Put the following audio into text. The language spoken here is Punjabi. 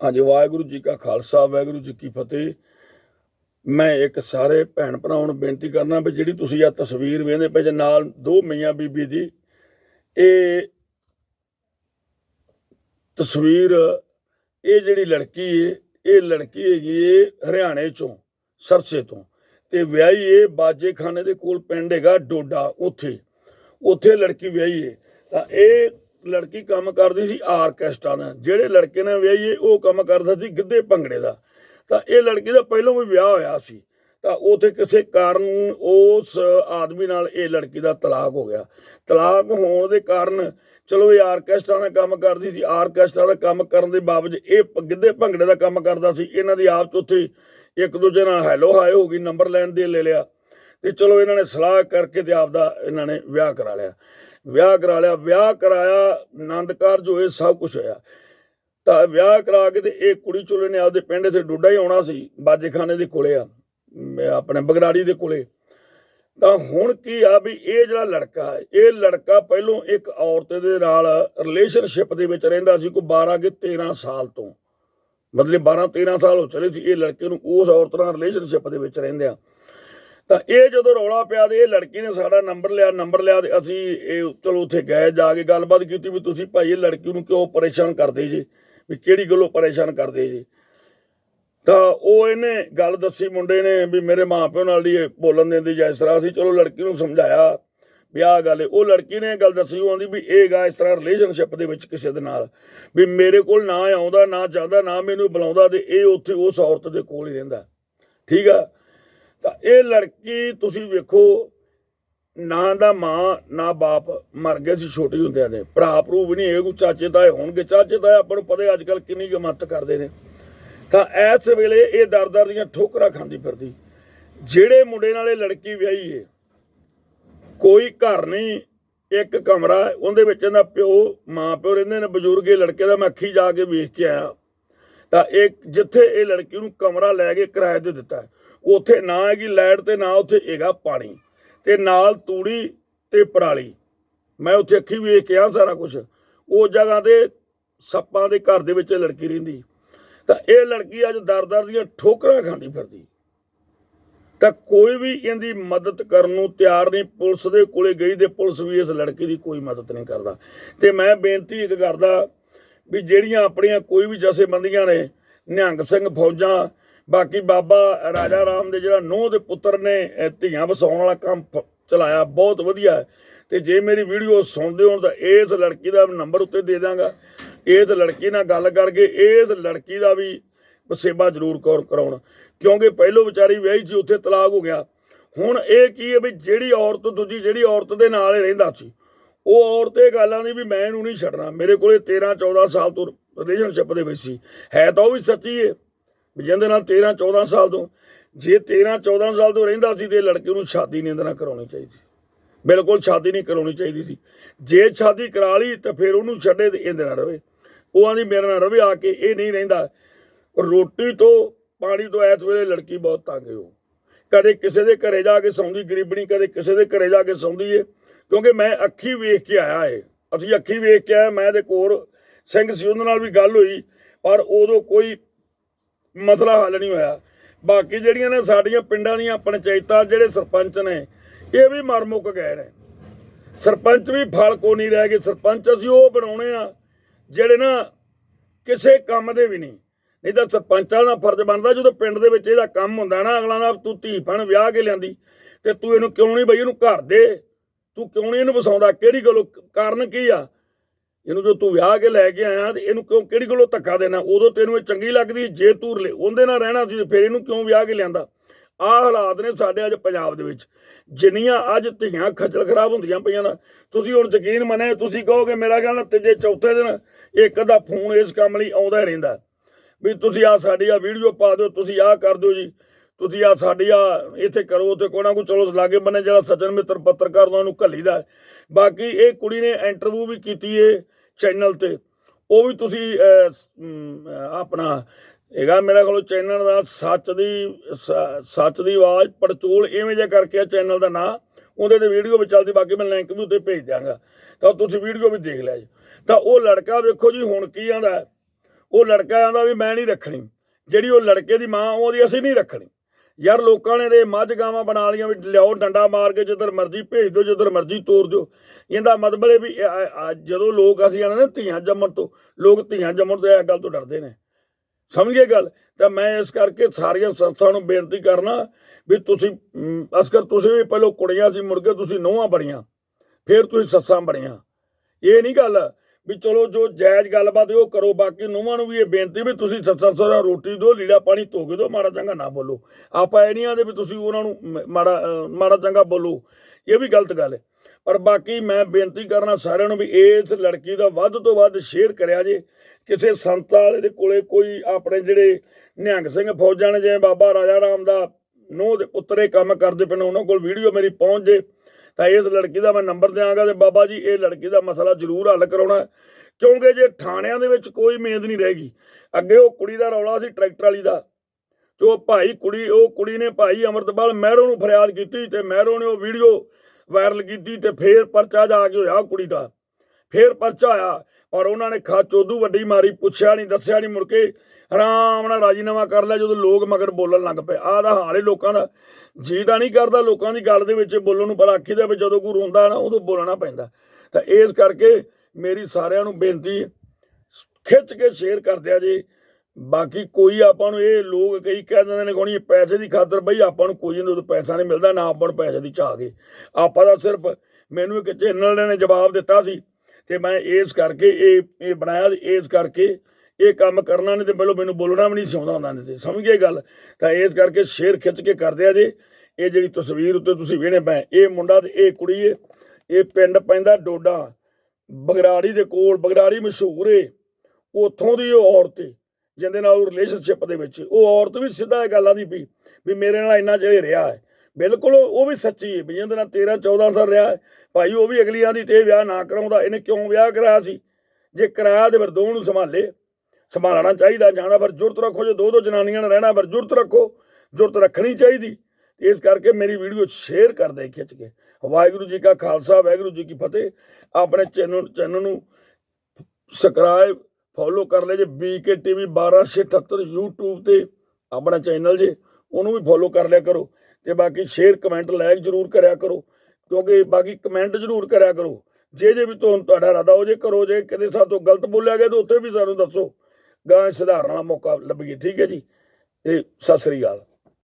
ਹਾਂਜੀ ਵਾਹਿਗੁਰੂ ਜੀ ਕਾ ਖਾਲਸਾ, ਵਾਹਿਗੁਰੂ ਜੀ ਕੀ ਫਤਿਹ। ਮੈਂ ਇੱਕ ਸਾਰੇ ਭੈਣ ਭਰਾਵਾਂ ਨੂੰ ਬੇਨਤੀ ਕਰਨਾ ਵੀ ਜਿਹੜੀ ਤੁਸੀਂ ਆ ਤਸਵੀਰ ਵੇਖਦੇ ਪਏ ਜੇ ਨਾਲ ਦੋ ਮਈਆਂ ਬੀਬੀ ਦੀ, ਇਹ ਤਸਵੀਰ, ਇਹ ਜਿਹੜੀ ਲੜਕੀ ਏ, ਇਹ ਲੜਕੀ ਹੈਗੀ ਏ ਹਰਿਆਣੇ ਚੋਂ, ਸਰਸੇ ਤੋਂ। ਤੇ ਵਿਆਹੀ ਏ ਬਾਜੇਖਾਨੇ ਦੇ ਕੋਲ ਪਿੰਡ ਹੈਗਾ ਡੋਡਾ, ਉੱਥੇ। ਉੱਥੇ ਲੜਕੀ ਵਿਆਹੀ ਏ। ਤਾਂ ਇਹ ਲੜਕੀ ਕੰਮ ਕਰਦੀ ਸੀ ਆਰਕੈਸਟਰਾ ਨਾਲ। ਜਿਹੜੇ ਲੜਕੇ ਨਾਲ ਵਿਆਹੀ ਉਹ ਕੰਮ ਕਰਦਾ ਸੀ ਗਿੱਧੇ ਭੰਗੜੇ ਦਾ। ਤਾਂ ਇਹ ਲੜਕੀ ਦਾ ਪਹਿਲਾਂ ਵੀ ਵਿਆਹ ਹੋਇਆ ਸੀ। ਤਾਂ ਉਥੇ ਕਿਸੇ ਕਾਰਨ ਉਸ ਆਦਮੀ ਨਾਲ ਇਹ ਲੜਕੀ ਦਾ ਤਲਾਕ ਹੋ ਗਿਆ। ਤਲਾਕ ਹੋਣ ਦੇ ਕਾਰਨ ਚਲੋ ਇਹ ਆਰਕੈਸਟਰਾ ਨਾਲ ਕੰਮ ਕਰਦੀ ਸੀ। ਆਰਕੈਸਟਰਾ ਦਾ ਕੰਮ ਕਰਨ ਦੇ ਬਾਵਜੂਦ ਇਹ ਗਿੱਧੇ ਭੰਗੜੇ ਦਾ ਕੰਮ ਕਰਦਾ ਸੀ। ਇਹਨਾਂ ਦੀ ਆਪ 'ਚ ਉੱਥੇ ਇੱਕ ਦੂਜੇ ਨਾਲ ਹੈਲੋ ਹਾਏ ਹੋ ਗਈ ਨੰਬਰ ਲੈਣ ਦੇ ਲੈ ਲਿਆ। ਤੇ ਚਲੋ ਇਹਨਾਂ ਨੇ ਸਲਾਹ ਕਰਕੇ ਤੇ ਆਪ ਦਾ ਇਹਨਾਂ ਨੇ ਵਿਆਹ ਕਰਾ ਲਿਆ। ਵਿਆਹ ਕਰਾ ਲਿਆ, ਵਿਆਹ ਕਰਾਇਆ, ਆਨੰਦ ਕਾਰਜ ਹੋਏ, ਸਭ ਕੁਝ ਹੋਇਆ। ਤਾਂ ਵਿਆਹ ਕਰਾ ਕੇ ਤੇ ਇਹ ਕੁੜੀ ਚੋਲੇ ਨੇ ਆਪਦੇ ਪਿੰਡ ਤੇ ਡੋਡਾ ਹੀ ਆਉਣਾ ਸੀ, ਬਾਜੇਖਾਨੇ ਦੇ ਕੋਲੇ ਆ ਆਪਣੇ ਬਗਰਾੜੀ ਦੇ ਕੋਲੇ। ਤਾਂ ਹੁਣ ਕੀ ਆ ਵੀ ਇਹ ਜਿਹੜਾ ਲੜਕਾ ਹੈ, ਇਹ ਲੜਕਾ ਪਹਿਲੋਂ ਇੱਕ ਔਰਤ ਦੇ ਨਾਲ ਰਿਲੇਸ਼ਨਸ਼ਿਪ ਦੇ ਵਿੱਚ ਰਹਿੰਦਾ ਸੀ, ਕੋਈ 12 ਕੇ 13 ਸਾਲ ਤੋਂ। ਮਤਲਬ 12 13 ਸਾਲ ਹੋ ਚਲੇ ਸੀ, ਇਹ ਲੜਕੇ ਨੂੰ ਉਸ ਔਰਤ ਨਾਲ ਰਿਲੇਸ਼ਨਸ਼ਿਪ ਦੇ ਵਿੱਚ ਰਹਿੰਦੇ ਤਾਂ ਇਹ ਜਦੋਂ ਰੌਲਾ ਪਿਆ ਤੇ ਇਹ ਲੜਕੀ ਨੇ ਸਾਡਾ ਨੰਬਰ ਲਿਆ ਨੰਬਰ ਲਿਆ ਤੇ ਅਸੀਂ ਇਹ ਚਲੋ ਉੱਥੇ ਗਏ, ਜਾ ਕੇ ਗੱਲਬਾਤ ਕੀਤੀ ਵੀ ਤੁਸੀਂ ਭਾਈ ਇਹ ਲੜਕੀ ਨੂੰ ਕਿਉਂ ਪਰੇਸ਼ਾਨ ਕਰਦੇ ਜੀ? ਵੀ ਕਿਹੜੀ ਗੱਲੋਂ ਪਰੇਸ਼ਾਨ ਕਰਦੇ ਜੀ? ਤਾਂ ਉਹ ਇਹਨੇ ਗੱਲ ਦੱਸੀ ਮੁੰਡੇ ਨੇ ਵੀ ਮੇਰੇ ਮਾਪਿਓ ਨਾਲ ਦੀ ਇਹ ਬੋਲਣ ਦਿੰਦੀ ਜਾਂ ਇਸ ਤਰ੍ਹਾਂ ਸੀ। ਚਲੋ ਲੜਕੀ ਨੂੰ ਸਮਝਾਇਆ ਵੀ ਆਹ ਗੱਲ ਉਹ ਲੜਕੀ ਨੇ ਇਹ ਗੱਲ ਦੱਸੀ, ਉਹ ਆਂਦੀ ਵੀ ਇਹ ਗਾ ਇਸ ਤਰ੍ਹਾਂ ਰਿਲੇਸ਼ਨਸ਼ਿਪ ਦੇ ਵਿੱਚ ਕਿਸੇ ਦੇ ਨਾਲ ਵੀ ਮੇਰੇ ਕੋਲ ਨਾ ਆਉਂਦਾ, ਨਾ ਜਾਂਦਾ, ਨਾ ਮੈਨੂੰ ਬੁਲਾਉਂਦਾ ਤੇ ਇਹ ਉੱਥੇ ਉਸ ਔਰਤ ਦੇ ਕੋਲ ਹੀ ਰਹਿੰਦਾ। ਠੀਕ ਆ? ਤਾਂ ਇਹ ਲੜਕੀ ਤੁਸੀਂ ਵੇਖੋ, ਨਾ ਦਾ ਮਾਂ, ਨਾ ਬਾਪ ਮਰ ਗਏ ਸੀ ਛੋਟੀ ਹੁੰਦਿਆਂ ਦੇ। ਭਰਾ ਭਰੂ ਵੀ ਨਹੀਂ ਇਹ ਕੋਈ ਚਾਚੇ ਤਾਏ ਹੋਣਗੇ। ਚਾਚੇ ਤਾਏ ਆਪਾਂ ਨੂੰ ਪਤਾ ਅੱਜ ਕੱਲ ਕਿੰਨੀ ਗਮਤ ਕਰਦੇ ਨੇ। ਤਾਂ ਇਸ ਵੇਲੇ ਇਹ ਦਰ ਦਰ ਦੀਆਂ ਠੋਕਰਾਂ ਖਾਂਦੀ ਫਿਰਦੀ। ਜਿਹੜੇ ਮੁੰਡੇ ਨਾਲ ਇਹ ਲੜਕੀ ਵਿਆਹੀ ਏ, ਕੋਈ ਘਰ ਨਹੀਂ, ਇੱਕ ਕਮਰਾ, ਉਹਦੇ ਵਿੱਚ ਇਹਦਾ ਪਿਓ ਮਾਂ ਪਿਓ ਰਹਿੰਦੇ ਨੇ, ਬਜ਼ੁਰਗ ਇਹ ਲੜਕੇ ਦਾ ਮੈਂ ਅੱਖੀ ਜਾ ਕੇ ਵੇਖ ਕੇ ਆਇਆ। ਤਾਂ ਇਹ ਜਿੱਥੇ ਇਹ ਲੜਕੀ ਨੂੰ ਕਮਰਾ ਲੈ ਕੇ ਕਿਰਾਏ ਤੇ ਦਿੱਤਾ ਉੱਥੇ ਨਾ ਹੈਗੀ ਲਾਈਟ ਤੇ ਨਾ ਉੱਥੇ ਹੈਗਾ ਪਾਣੀ ਤੇ ਨਾਲ ਤੂੜੀ ਤੇ ਪਰਾਲੀ। ਮੈਂ ਉੱਥੇ ਅੱਖੀ ਵੇਖ ਕੇ ਆ ਸਾਰਾ ਕੁਝ ਉਹ ਜਗ੍ਹਾ ਤੇ ਸੱਪਾਂ ਦੇ ਘਰ ਦੇ ਵਿੱਚ ਇਹ ਲੜਕੀ ਰਹਿੰਦੀ। ਤਾਂ ਇਹ ਲੜਕੀ ਅੱਜ ਦਰ-ਦਰ ਦੀਆਂ ਠੋਕਰਾਂ ਖਾਂਦੀ ਫਿਰਦੀ। ਤਾਂ ਕੋਈ ਵੀ ਇਹਦੀ ਮਦਦ ਕਰਨ ਨੂੰ ਤਿਆਰ ਨਹੀਂ, ਪੁਲਿਸ ਦੇ ਕੋਲੇ ਗਈ ਤੇ ਪੁਲਿਸ ਵੀ ਇਸ ਲੜਕੀ ਦੀ ਕੋਈ ਮਦਦ ਨਹੀਂ ਕਰਦਾ। ਤੇ ਮੈਂ ਬੇਨਤੀ ਇੱਕ ਕਰਦਾ ਵੀ ਜਿਹੜੀਆਂ ਆਪਣੀਆਂ ਕੋਈ ਵੀ ਜਥੇਬੰਦੀਆਂ ਨੇ, ਨਿਹੰਗ ਸਿੰਘ ਫੌਜਾਂ ਬਾਕੀ ਬਾਬਾ ਰਾਜਾ ਰਾਮ ਦੇ ਜਿਹੜਾ ਨੋਹ ਦੇ ਪੁੱਤਰ ਨੇ ਧੀਆਂ ਵਸਾਉਣ ਵਾਲਾ ਕੰਮ ਫ- ਚਲਾਇਆ, ਬਹੁਤ ਵਧੀਆ ਹੈ। ਤੇ ਜੇ ਮੇਰੀ ਵੀਡੀਓ ਸੁਣਦੇ ਹੋਣ ਤਾਂ ਇਸ ਲੜਕੀ ਦਾ ਨੰਬਰ ਉੱਤੇ ਦੇ ਦਾਂਗਾ ਇਸ ਲੜਕੀ ਨਾਲ ਗੱਲ ਕਰਕੇ ਇਸ ਲੜਕੀ ਦਾ ਵੀ ਸੇਵਾ ਜ਼ਰੂਰ ਕੌਰ ਕਰਾਉਣ। ਕਿਉਂਕਿ ਪਹਿਲੋਂ ਵਿਚਾਰੀ ਵਿਆਹੀ ਸੀ, ਉੱਥੇ ਤਲਾਕ ਹੋ ਗਿਆ। ਹੁਣ ਇਹ ਕੀ ਹੈ ਵੀ ਜਿਹੜੀ ਔਰਤ ਦੂਜੀ ਜਿਹੜੀ ਔਰਤ ਦੇ ਨਾਲ ਰਹਿੰਦਾ ਸੀ, ਉਹ ਔਰਤ ਇਹ ਗੱਲਾਂ ਦੀ ਵੀ ਮੈਂ ਇਹਨੂੰ ਨਹੀਂ ਛੱਡਣਾ। ਮੇਰੇ ਕੋਲੇ 13 14 ਸਾਲ ਤੋਂ ਰਿਲੇਸ਼ਨਸ਼ਿਪ ਦੇ ਵਿੱਚ ਸੀ। ਹੈ ਤਾਂ ਉਹ ਵੀ ਸੱਚੀ ਹੈ ਜਿਹਦੇ ਨਾਲ 13 14 ਸਾਲ ਤੋਂ, ਜੇ 13 14 ਸਾਲ ਤੋਂ ਰਹਿੰਦਾ ਸੀ ਤੇ ਇਹ ਲੜਕੇ ਨੂੰ ਸ਼ਾਦੀ ਨਹੀਂ ਇਹਦੇ ਨਾਲ ਕਰਾਉਣੀ ਚਾਹੀਦੀ। ਬਿਲਕੁਲ ਸ਼ਾਦੀ ਨਹੀਂ ਕਰਾਉਣੀ ਚਾਹੀਦੀ ਸੀ। ਜੇ ਸ਼ਾਦੀ ਕਰਾ ਲਈ ਤਾਂ ਫਿਰ ਉਹਨੂੰ ਛੱਡੇ ਤੇ ਇਹਦੇ ਨਾਲ ਰਵੇ। ਉਹ ਆਂਦੀ, ਮੇਰੇ ਨਾਲ ਰਵੇ ਆ ਕੇ, ਇਹ ਨਹੀਂ ਰਹਿੰਦਾ। ਰੋਟੀ ਤੋਂ, ਪਾਣੀ ਤੋਂ ਐਸ ਵੇਲੇ ਲੜਕੀ ਬਹੁਤ ਤੰਗ ਹੈ ਉਹ ਕਦੇ ਕਿਸੇ ਦੇ ਘਰੇ ਜਾ ਕੇ ਸੌਂਦੀ ਗਰੀਬਣੀ ਕਦੇ ਕਿਸੇ ਦੇ ਘਰੇ ਜਾ ਕੇ ਸੌਂਦੀ ਏ। ਕਿਉਂਕਿ ਮੈਂ ਅੱਖੀ ਵੇਖ ਕੇ ਆਇਆ ਏ। ਅਸੀਂ ਅੱਖੀ ਵੇਖ ਕੇ ਆਇਆ ਮੈਂ ਤੇ ਕੋਰ ਸਿੰਘ ਸੀ, ਉਹਦੇ ਨਾਲ ਵੀ ਗੱਲ ਹੋਈ। ਪਰ ਉਦੋਂ ਕੋਈ ਮਸਲਾ ਹੱਲ ਨਹੀਂ ਹੋਇਆ। ਬਾਕੀ ਜਿਹੜੀਆਂ ਨੇ ਸਾਡੀਆਂ ਪਿੰਡਾਂ ਦੀਆਂ ਪੰਚਾਇਤਾਂ, ਜਿਹੜੇ ਸਰਪੰਚ ਨੇ, ਇਹ ਵੀ ਮਰ ਮੁੱਕ ਗਏ ਨੇ। ਸਰਪੰਚ ਵੀ ਫਲ ਕੋ ਨਹੀਂ ਰਹਿ ਗਏ। ਸਰਪੰਚ ਅਸੀਂ ਉਹ ਬਣਾਉਣੇ ਆ, ਜਿਹੜੇ ਨਾ ਕਿਸੇ ਕੰਮ ਦੇ ਵੀ ਨਹੀਂ। ਨਹੀਂ ਤਾਂ ਸਰਪੰਚਾਂ ਦਾ ਫਰਜ਼ ਬਣਦਾ, ਜਦੋਂ ਪਿੰਡ ਦੇ ਵਿੱਚ ਇਹਦਾ ਕੰਮ ਹੁੰਦਾ ਨਾ, ਅਗਲਾ ਦਾ ਤੂੰ ਧੀ ਭੈਣ ਵਿਆਹ ਕੇ ਲਿਆਂਦੀ, ਤੇ ਤੂੰ ਇਹਨੂੰ ਕਿਉਂ ਨਹੀਂ ਬਈ, ਇਹਨੂੰ ਘਰ ਦੇ। ਤੂੰ ਕਿਉਂ ਨਹੀਂ ਇਹਨੂੰ ਵਸਾਉਂਦਾ? ਕਿਹੜੀ ਗੱਲੋਂ? ਕਾਰਨ ਕੀ ਆ? ਇਹਨੂੰ ਜੋ ਤੂੰ ਵਿਆਹ ਕੇ ਲੈ ਕੇ ਆਇਆ ਤੇ ਇਹਨੂੰ ਕਿਉਂ, ਕਿਹੜੀ ਗੱਲੋਂ ਧੱਕਾ ਦੇਣਾ? ਉਦੋਂ ਤੈਨੂੰ ਇਹ ਚੰਗੀ ਲੱਗਦੀ, ਜੇ ਤੂੰ ਉਹਦੇ ਨਾਲ ਰਹਿਣਾ ਸੀ ਫਿਰ ਇਹਨੂੰ ਕਿਉਂ ਵਿਆਹ ਕੇ ਲਿਆਂਦਾ? ਆਹ ਹਾਲਾਤ ਨੇ ਸਾਡੇ ਅੱਜ ਪੰਜਾਬ ਦੇ ਵਿੱਚ। ਜਿੰਨੀਆਂ ਅੱਜ ਧੀਆਂ ਖੱਜਲ ਖਰਾਬ ਹੁੰਦੀਆਂ ਪਈਆਂ ਨਾ, ਤੁਸੀਂ ਹੁਣ ਯਕੀਨ ਮੰਨੇ ਤੁਸੀਂ ਕਹੋਗੇ, ਮੇਰਾ ਖਿਆਲ ਨਾਲ ਤੀਜੇ, ਚੌਥੇ ਦਿਨ ਇੱਕ ਅੱਧਾ ਫੋਨ ਇਸ ਕੰਮ ਲਈ ਆਉਂਦਾ ਹੀ ਰਹਿੰਦਾ। ਵੀ ਤੁਸੀਂ ਆ ਸਾਡੀ ਆ ਵੀਡੀਓ ਪਾ ਦਿਓ, ਤੁਸੀਂ ਆਹ ਕਰ ਦਿਓ ਜੀ। ਤੁਸੀਂ ਆ ਸਾਡੀ ਆ ਇੱਥੇ ਕਰੋ ਤੇ ਕੋਣਾ ਕੋ ਚਲੋ ਲਾਗੇ ਬੰਨੇ ਜਿਹੜਾ ਸੱਜਣ ਮਿੱਤਰ ਪੱਤਰਕਾਰ ਦਾ ਉਹਨੂੰ ਘੱਲੀਦਾ। ਬਾਕੀ ਇਹ ਕੁੜੀ ਨੇ ਇੰਟਰਵਿਊ ਵੀ ਕੀਤੀ ਏ। ਚੈਨਲ ਤੇ। ਉਹ ਵੀ ਤੁਸੀਂ ਆਪਣਾ ਹੈਗਾ ਮੇਰਾ ਕੋਲ ਚੈਨਲ ਦਾ ਸੱਚ ਦੀ, ਸ- ਸੱਚ ਦੀ ਆਵਾਜ਼ ਪੜਚੋਲ ਇਵੇਂ ਜਿਹਾ ਕਰਕੇ ਆ ਚੈਨਲ ਦਾ ਨਾਂ। ਉਹਦੇ ਤੇ ਵੀਡੀਓ ਵੀ ਚੱਲਦੀ, ਬਾਕੀ ਮੈਂ ਲਿੰਕ ਵੀ ਉੱਤੇ ਭੇਜ ਦਿਆਂਗਾ। ਤਾਂ ਤੁਸੀਂ ਵੀਡੀਓ ਵੀ ਦੇਖ ਲਿਆ ਜੀ। ਤਾਂ ਉਹ ਲੜਕਾ ਵੇਖੋ ਜੀ, ਹੁਣ ਕੀ ਆਂਦਾ ਉਹ ਲੜਕਾ ਆਂਦਾ ਵੀ ਮੈਂ ਨਹੀਂ ਰੱਖਣੀ। ਜਿਹੜੀ ਉਹ ਲੜਕੇ ਦੀ ਮਾਂ, ਉਹਦੀ ਅਸੀਂ ਨਹੀਂ ਰੱਖਣੀ। ਯਾਰ ਲੋਕਾਂ ਨੇ ਦੇ ਮੱਝ ਗਾਵਾਂ ਬਣਾ ਲੀਆਂ ਵੀ ਲਿਆਓ, ਡੰਡਾ ਮਾਰ ਕੇ ਜਿੱਧਰ ਮਰਜ਼ੀ ਭੇਜ ਦਿਓ, ਜਿੱਧਰ ਮਰਜ਼ੀ ਤੋਰ ਦਿਓ। ਇਹਦਾ ਮਤਲਬ ਇਹ ਵੀ ਜਦੋਂ ਲੋਕ ਅਸੀਂ ਆਨੇ ਨੇ ਧੀਆਂ ਜੰਮਣ ਤੋਂ, ਲੋਕ ਧੀਆਂ ਜੰਮਣ ਤੋਂ ਇਹ ਗੱਲ ਤੋਂ ਡਰਦੇ ਨੇ। ਸਮਝ ਗਏ ਗੱਲ? ਤਾਂ ਮੈਂ ਇਸ ਕਰਕੇ ਸਾਰੀਆਂ ਸੰਸਥਾਵਾਂ ਨੂੰ ਬੇਨਤੀ ਕਰਨਾ ਵੀ ਤੁਸੀਂ ਅਸਕਰ ਤੁਸੀਂ ਵੀ ਪਹਿਲਾਂ ਕੁੜੀਆਂ ਸੀ, ਮੁੜ ਕੇ ਤੁਸੀਂ ਨੋਹਾਂ ਬਣੀਆਂ। ਫਿਰ ਤੁਸੀਂ ਸੱਸਾਂ ਬਣੀਆਂ। ਇਹ ਨਹੀਂ ਗੱਲ ਵੀ ਚਲੋ ਜੋ ਜਾਇਜ਼ ਗੱਲਬਾਤ ਉਹ ਕਰੋ, ਬਾਕੀ ਨੂੰਹਾਂ ਨੂੰ ਵੀ ਇਹ ਬੇਨਤੀ ਵੀ ਤੁਸੀਂ ਸੱਸਾਂ ਸੱਸਾਂ ਰੋਟੀ ਦਿਓ, ਲੀੜਾ ਪਾਣੀ ਧੋ ਕੇ ਦਿਓ, ਮਾੜਾ ਚੰਗਾ ਨਾ ਬੋਲੋ। ਆਪਾਂ ਇਹ ਨਹੀਂ ਆਦੇ ਵੀ ਤੁਸੀਂ ਉਹਨਾਂ ਨੂੰ ਮਾੜਾ ਮਾੜਾ ਚੰਗਾ ਬੋਲੋ। ਇਹ ਵੀ ਗਲਤ ਗੱਲ ਹੈ। ਪਰ ਬਾਕੀ ਮੈਂ ਬੇਨਤੀ ਕਰਨਾ ਸਾਰਿਆਂ ਨੂੰ ਵੀ ਇਸ ਲੜਕੀ ਦਾ ਵੱਧ ਤੋਂ ਵੱਧ ਸ਼ੇਅਰ ਕਰਿਆ ਜੇ। ਕਿਸੇ ਸੰਤ ਵਾਲੇ ਦੇ ਕੋਲੇ ਕੋਈ ਆਪਣੇ ਜਿਹੜੇ ਨਿਹੰਗ ਸਿੰਘ ਫੌਜਾਂ ਨੇ, ਜਿਵੇਂ ਬਾਬਾ ਰਾਜਾ ਰਾਮ ਦਾ ਨੂੰਹ ਦੇ ਪੁੱਤਰੇ ਕੰਮ ਕਰਦੇ ਪਏ ਨੇ, ਉਹਨਾਂ ਕੋਲ ਵੀਡੀਓ ਮੇਰੀ ਪਹੁੰਚ ਜੇ। ਤਾਂ ਇਸ ਲੜਕੀ ਦਾ ਮੈਂ ਨੰਬਰ ਦਿਆਂਗਾ ਤੇ ਬਾਬਾ ਜੀ, ਇਹ ਲੜਕੀ ਦਾ ਮਸਲਾ ਜ਼ਰੂਰ ਹੱਲ ਕਰਾਉਣਾ ਕਿਉਂਕਿ ਜੇ ਥਾਣਿਆਂ ਦੇ ਵਿੱਚ ਕੋਈ ਮੇਦ ਨਹੀਂ ਰਹੇਗੀ ਅੱਗੇ ਉਹ ਕੁੜੀ ਦਾ ਰੌਲਾ ਸੀ ਟਰੈਕਟਰ ਵਾਲੀ ਦਾ, ਤੇ ਉਹ ਭਾਈ ਕੁੜੀ, ਉਹ ਕੁੜੀ ਨੇ ਭਾਈ ਅਮਰਤਪਾਲ ਮਹਿਰੋ ਨੂੰ ਫਰਿਆਦ ਕੀਤੀ ਤੇ ਮਹਿਰੋ ਨੇ ਉਹ ਵੀਡੀਓ ਵਾਇਰਲ ਕੀਤੀ ਤੇ ਫੇਰ ਪਰਚਾ ਜਾ ਕੇ ਹੋਇਆ ਉਹ ਕੁੜੀ ਦਾ। ਫੇਰ ਪਰਚਾ ਆਇਆ ਔਰ ਉਹਨਾਂ ਨੇ ਖਾ ਚੋਦੂ ਵੱਡੀ ਮਾਰੀ, ਪੁੱਛਿਆ ਨਹੀਂ, ਦੱਸਿਆ ਨਹੀਂ ਮੁੜ ਕੇ ਆਰਾਮ ਨਾਲ ਰਾਜੀਨਾਮਾ ਕਰ ਲਿਆ ਜਦੋਂ ਲੋਕ ਮਗਰ ਬੋਲਣ ਲੱਗ ਪਏ। ਆਹ ਦਾ ਹਾਲ ਹੀ ਲੋਕਾਂ ਦਾ। ਜੀ ਤਾਂ ਨਹੀਂ ਕਰਦਾ, ਲੋਕਾਂ ਦੀ ਗੱਲ ਦੇ ਵਿੱਚ ਬੋਲਣ ਨੂੰ ਪਰ ਆਖੀ ਦੇ ਵਿੱਚ ਜਦੋਂ ਕੋਈ ਰੋਂਦਾ ਨਾ ਉਦੋਂ ਬੋਲਣਾ ਪੈਂਦਾ। ਤਾਂ ਇਸ ਕਰਕੇ ਮੇਰੀ ਸਾਰਿਆਂ ਨੂੰ ਬੇਨਤੀ, ਖਿੱਚ ਕੇ ਸ਼ੇਅਰ ਕਰ ਦਿਆ ਜੀ। ਬਾਕੀ ਕੋਈ ਆਪਾਂ ਨੂੰ ਇਹ ਲੋਕ ਕਈ ਕਹਿ ਦਿੰਦੇ ਨੇ ਕੋਣੀ ਪੈਸੇ ਦੀ ਖਾਤਰ ਬਈ ਆਪਾਂ ਨੂੰ ਕੋਈ ਨਹੀਂ ਪੈਸਾ ਨਹੀਂ ਮਿਲਦਾ, ਨਾ ਆਪਾਂ ਨੂੰ ਪੈਸੇ ਦੀ ਚਾਹ ਗਏ ਆਪਾਂ ਦਾ ਸਿਰਫ ਮੈਨੂੰ ਇੱਕ ਚੈਨਲ ਨੇ ਜਵਾਬ ਦਿੱਤਾ ਸੀ ਤੇ ਮੈਂ ਇਸ ਕਰਕੇ ਇਹ ਇਹ ਬਣਾਇਆ ਇਸ ਕਰਕੇ ਇਹ ਕੰਮ ਕਰਨਾ ਨਹੀਂ ਤੇ ਪਹਿਲਾਂ ਮੈਨੂੰ ਬੋਲਣਾ ਵੀ ਨਹੀਂ ਸਿਉਂਦਾ ਹੁੰਦਾ ਨਹੀਂ ਤੇ ਸਮਝ ਗਏ ਗੱਲ? ਤਾਂ ਇਸ ਕਰਕੇ ਸ਼ੇਰ ਖਿੱਚ ਕੇ ਕਰਦੇ ਆ ਜੇ। ਇਹ ਜਿਹੜੀ ਤਸਵੀਰ ਉੱਤੇ ਤੁਸੀਂ ਵੇਖਣੇ ਪਏ, ਇਹ ਮੁੰਡਾ ਤੇ ਇਹ ਕੁੜੀ ਏ। ਇਹ ਪਿੰਡ ਪੈਂਦਾ ਡੋਡਾ। ਬਗਰਾੜੀ ਦੇ ਕੋਲ, ਬਗਰਾੜੀ ਮਸ਼ਹੂਰ ਏ। ਉੱਥੋਂ ਦੀ ਉਹ ਔਰਤ ਏ, ਜਿਹਦੇ ਨਾਲ ਉਹ ਰਿਲੇਸ਼ਨਸ਼ਿਪ ਦੇ ਵਿੱਚ। ਉਹ ਔਰਤ ਵੀ ਸਿੱਧਾ ਇਹ ਗੱਲਾਂ ਦੀ ਪਈ ਵੀ ਮੇਰੇ ਨਾਲ ਇੰਨਾ ਜਿਹੜੇ ਰਿਹਾ ਹੈ। ਬਿਲਕੁਲ ਉਹ ਵੀ ਸੱਚੀ ਹੈ ਵੀ ਜਿਹਦੇ ਨਾਲ 13 14 ਸਾਲ ਰਿਹਾ ਹੈ। ਭਾਈ ਉਹ ਵੀ ਅਗਲੀਆਂ ਦੀ ਤੇ ਇਹ ਵਿਆਹ ਨਾ ਕਰਾਉਂਦਾ। ਇਹਨੇ ਕਿਉਂ ਵਿਆਹ ਕਰਾਇਆ ਸੀ? ਜੇ ਕਰਾਇਆ ਤੇ ਫਿਰ ਦੋਹ ਨੂੰ ਸੰਭਾਲੇ। ਸੰਭਾਲਣਾ ਚਾਹੀਦਾ, ਜਾਣਾ, ਪਰ ਜੁਰਤ ਰੱਖੋ, ਜੇ ਦੋ ਦੋ ਜਨਾਨੀਆਂ ਨਾਲ ਰਹਿਣਾ, ਪਰ ਜੁਰਤ ਰੱਖੋ ਜੁਰਤ ਰੱਖਣੀ ਚਾਹੀਦੀ। ਇਸ ਕਰਕੇ ਮੇਰੀ ਵੀਡੀਓ ਸ਼ੇਅਰ ਕਰਦੇ ਖਿੱਚ ਕੇ। ਵਾਹਿਗੁਰੂ ਜੀ ਕਾ ਖਾਲਸਾ, ਵਾਹਿਗੁਰੂ ਜੀ ਕੀ ਫਤਿਹ। ਆਪਣੇ ਚੈਨਲ ਚੈਨਲ ਨੂੰ ਸਬਸਕ੍ਰਾਈਬ ਫੋਲੋ ਕਰ ਲੈ ਜੇ। ਬੀਕੇ ਟੀਵੀ 1278 YouTube ਤੇ ਆਪਣਾ ਚੈਨਲ ਜੇ, ਉਹਨੂੰ ਵੀ ਫੋਲੋ ਕਰ ਲਿਆ ਕਰੋ। ਤੇ ਬਾਕੀ ਸ਼ੇਅਰ ਕਮੈਂਟ ਲਾਈਕ ਜਰੂਰ ਕਰਿਆ ਕਰੋ। ਕਿਉਂਕਿ ਬਾਕੀ ਕਮੈਂਟ ਜਰੂਰ ਕਰਿਆ ਕਰੋ। ਜੇ ਜੇ ਵੀ ਤੁਹਾਨੂੰ ਤੁਹਾਡਾ ਇਰਾਦਾ ਹੋ ਜੇ, ਕਰੋ ਜੇ। ਕਿਤੇ ਸਾਤੋਂ ਗਲਤ ਬੋਲਿਆ ਗਿਆ, ਤਾਂ ਉੱਥੇ ਵੀ ਸਾਨੂੰ ਦੱਸੋ। ਗਾਂ ਸੁਧਾਰਨ ਵਾਲਾ ਮੌਕਾ ਲੱਭੀਏ ਠੀਕ ਹੈ ਜੀ। ਤੇ ਸਤਿ ਸ੍ਰੀ ਅਕਾਲ।